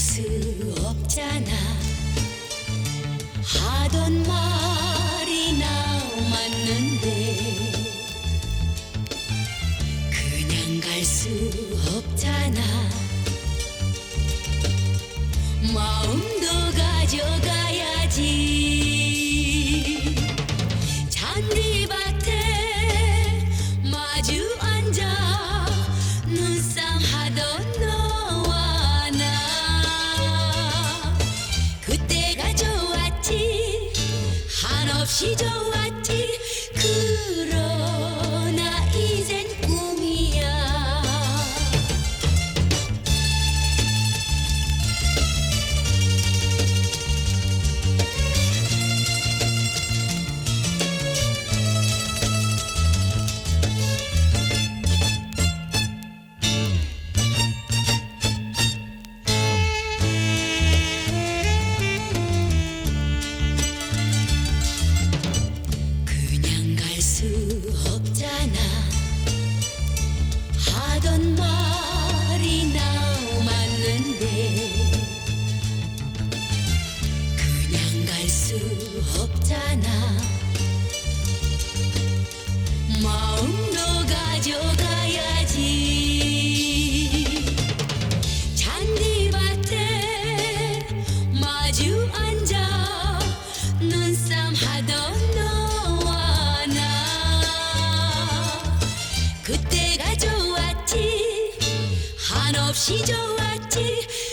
수 없잖아. 하던 말이 나 맞는데 그냥 갈 수 없잖아. 마음도 가져가 한없이 좋았지. 그러 맞는데 그냥 갈 수 없잖아. 마음도 가져가야지. 잔디밭에 마주 앉아 눈싸움 하던 너와 나. 그때가 좋았지. 한없이 좋았 记。